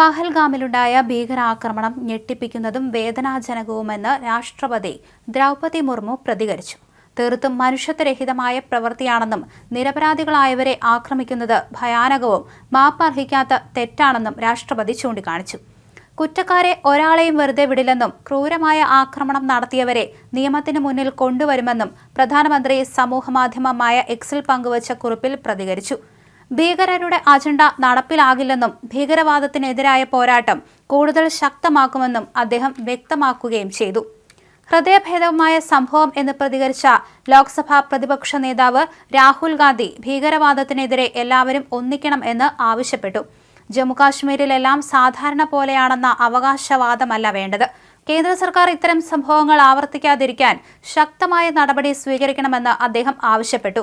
പഹൽഗാമിലുണ്ടായ ഭീകരാക്രമണം ഞെട്ടിപ്പിക്കുന്നതും വേദനാജനകവുമെന്ന് രാഷ്ട്രപതി ദ്രൗപതി മുർമു പ്രതികരിച്ചു. തീർത്തും മനുഷ്യത്വരഹിതമായ പ്രവൃത്തിയാണെന്നും നിരപരാധികളായവരെ ആക്രമിക്കുന്നത് ഭയാനകവും മാപ്പർഹിക്കാത്ത തെറ്റാണെന്നും രാഷ്ട്രപതി ചൂണ്ടിക്കാണിച്ചു. കുറ്റക്കാരെ ഒരാളെയും വെറുതെ വിടില്ലെന്നും ക്രൂരമായ ആക്രമണം നടത്തിയവരെ നിയമത്തിന് മുന്നിൽ കൊണ്ടുവരുമെന്നും പ്രധാനമന്ത്രി സമൂഹമാധ്യമമായ എക്സിൽ പങ്കുവച്ച കുറിപ്പിൽ പ്രതികരിച്ചു. ഭീകരരുടെ അജണ്ട നടപ്പിലാകില്ലെന്നും ഭീകരവാദത്തിനെതിരായ പോരാട്ടം കൂടുതൽ ശക്തമാക്കുമെന്നും അദ്ദേഹം വ്യക്തമാക്കുകയും ചെയ്തു. ഹൃദയഭേദവുമായ സംഭവം എന്ന് പ്രതികരിച്ച ലോക്സഭാ പ്രതിപക്ഷ നേതാവ് രാഹുൽ ഗാന്ധി ഭീകരവാദത്തിനെതിരെ എല്ലാവരും ഒന്നിക്കണം എന്ന് ആവശ്യപ്പെട്ടു. ജമ്മുകാശ്മീരിലെല്ലാം സാധാരണ പോലെയാണെന്ന അവകാശവാദമല്ല വേണ്ടത്. കേന്ദ്ര സർക്കാർ ഇത്തരം സംഭവങ്ങൾ ആവർത്തിക്കാതിരിക്കാൻ ശക്തമായ നടപടി സ്വീകരിക്കണമെന്ന് അദ്ദേഹം ആവശ്യപ്പെട്ടു.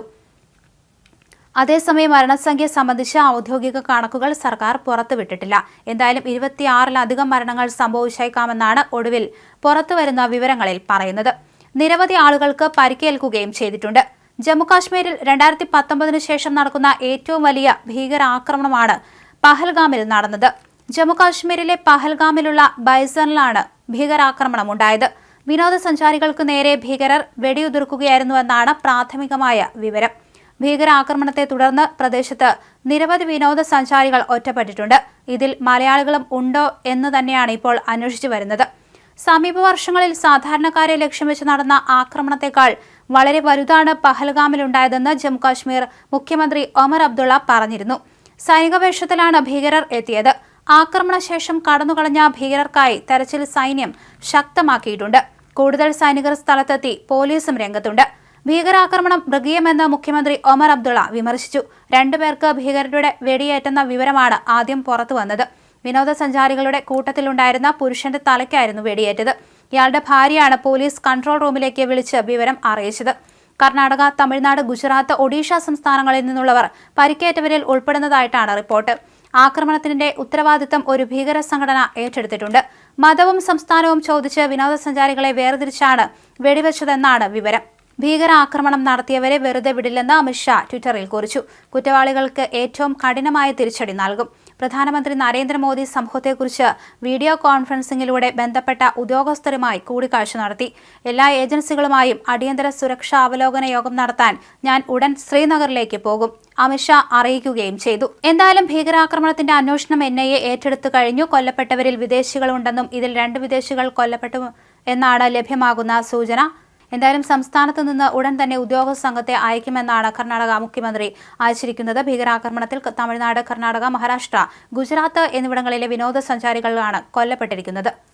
അതേസമയം മരണസംഖ്യ സംബന്ധിച്ച ഔദ്യോഗിക കണക്കുകൾ സർക്കാർ പുറത്തുവിട്ടിട്ടില്ല. എന്തായാലും ഇരുപത്തിയാറിലധികം മരണങ്ങൾ സംഭവിച്ചേക്കാമെന്നാണ് ഒടുവിൽ പുറത്തുവരുന്ന വിവരങ്ങളിൽ പറയുന്നത്. നിരവധി ആളുകൾക്ക് പരിക്കേൽക്കുകയും ചെയ്തിട്ടുണ്ട്. ജമ്മുകാശ്മീരിൽ രണ്ടായിരത്തി പത്തൊമ്പതിനു ശേഷം നടക്കുന്ന ഏറ്റവും വലിയ ഭീകരാക്രമണമാണ് പഹൽഗാമിൽ നടന്നത്. ജമ്മുകാശ്മീരിലെ പഹൽഗാമിലുള്ള ബൈസണിലാണ് ഭീകരാക്രമണം ഉണ്ടായത് വിനോദസഞ്ചാരികൾക്ക് നേരെ ഭീകരർ വെടിയുതിർക്കുകയായിരുന്നുവെന്നാണ് പ്രാഥമികമായ വിവരം. ഭീകരാക്രമണത്തെ തുടർന്ന് പ്രദേശത്ത് നിരവധി വിനോദസഞ്ചാരികൾ ഒറ്റപ്പെട്ടിട്ടുണ്ട്. ഇതിൽ മലയാളികളും ഉണ്ടോ എന്ന് തന്നെയാണ് ഇപ്പോൾ അന്വേഷിച്ചു വരുന്നത്. സമീപ വർഷങ്ങളിൽ സാധാരണക്കാരെ ലക്ഷ്യം വെച്ച് നടന്ന ആക്രമണത്തെക്കാൾ വളരെ വലുതാണ് പഹൽഗാമിലുണ്ടായതെന്ന് ജമ്മുകാശ്മീർ മുഖ്യമന്ത്രി ഒമർ അബ്ദുള്ള പറഞ്ഞിരുന്നു. സൈനിക വേഷത്തിലാണ് ഭീകരർ എത്തിയത്. ആക്രമണശേഷം കടന്നുകളഞ്ഞ ഭീകരർക്കായി തെരച്ചിൽ സൈന്യം ശക്തമാക്കിയിട്ടുണ്ട്. കൂടുതൽ സൈനികർ സ്ഥലത്തെത്തി പോലീസും രംഗത്തുണ്ട്. ഭീകരാക്രമണം മൃഗീയമെന്ന് മുഖ്യമന്ത്രി ഒമർ അബ്ദുള്ള വിമർശിച്ചു. രണ്ടുപേർക്ക് ഭീകരരുടെ വെടിയേറ്റെന്ന വിവരമാണ് ആദ്യം പുറത്തു വന്നത്. വിനോദസഞ്ചാരികളുടെ കൂട്ടത്തിലുണ്ടായിരുന്ന പുരുഷന്റെ തലയ്ക്കായിരുന്നു വെടിയേറ്റത്. ഇയാളുടെ ഭാര്യയാണ് പോലീസ് കൺട്രോൾ റൂമിലേക്ക് വിളിച്ച് വിവരം അറിയിച്ചത്. കർണാടക തമിഴ്നാട് ഗുജറാത്ത് ഒഡീഷ സംസ്ഥാനങ്ങളിൽ നിന്നുള്ളവർ പരിക്കേറ്റവരിൽ ഉൾപ്പെടുന്നതായിട്ടാണ് റിപ്പോർട്ട്. ആക്രമണത്തിന്റെ ഉത്തരവാദിത്തം ഒരു ഭീകര സംഘടന ഏറ്റെടുത്തിട്ടുണ്ട്. മതവും സംസ്ഥാനവും ചോദിച്ച് വിനോദസഞ്ചാരികളെ വേർതിരിച്ചാണ് വെടിവെച്ചതെന്നാണ് വിവരം. ഭീകരാക്രമണം നടത്തിയവരെ വെറുതെ വിടില്ലെന്ന് അമിത്ഷാ ട്വിറ്ററിൽ കുറിച്ചു. കുറ്റവാളികൾക്ക് ഏറ്റവും കഠിനമായ തിരിച്ചടി നൽകും. പ്രധാനമന്ത്രി നരേന്ദ്രമോദി സംഭവത്തെക്കുറിച്ച് വീഡിയോ കോൺഫറൻസിംഗിലൂടെ ബന്ധപ്പെട്ട ഉദ്യോഗസ്ഥരുമായി കൂടിക്കാഴ്ച നടത്തി. എല്ലാ ഏജൻസികളുമായും അടിയന്തര സുരക്ഷാ അവലോകന യോഗം നടത്താൻ ഞാൻ ഉടൻ ശ്രീനഗറിലേക്ക് പോകും. അമിത്ഷാ അറിയിക്കുകയും ചെയ്തു. എന്തായാലും ഭീകരാക്രമണത്തിന്റെ അന്വേഷണം എൻ ഐ എ ഏറ്റെടുത്തു കഴിഞ്ഞു. കൊല്ലപ്പെട്ടവരിൽ വിദേശികളുണ്ടെന്നും ഇതിൽ രണ്ട് വിദേശികൾ കൊല്ലപ്പെട്ടു എന്നാണ് ലഭ്യമാകുന്ന സൂചന. എന്തായാലും സംസ്ഥാനത്ത് നിന്ന് ഉടൻ തന്നെ ഉദ്യോഗസ്ഥ സംഘത്തെ അയക്കുമെന്നാണ് കർണാടക മുഖ്യമന്ത്രി അയച്ചിരിക്കുന്നത് ഭീകരാക്രമണത്തിൽ തമിഴ്നാട് കർണാടക മഹാരാഷ്ട്ര ഗുജറാത്ത് എന്നിവിടങ്ങളിലെ വിനോദസഞ്ചാരികളാണ് കൊല്ലപ്പെട്ടിരിക്കുന്നത്.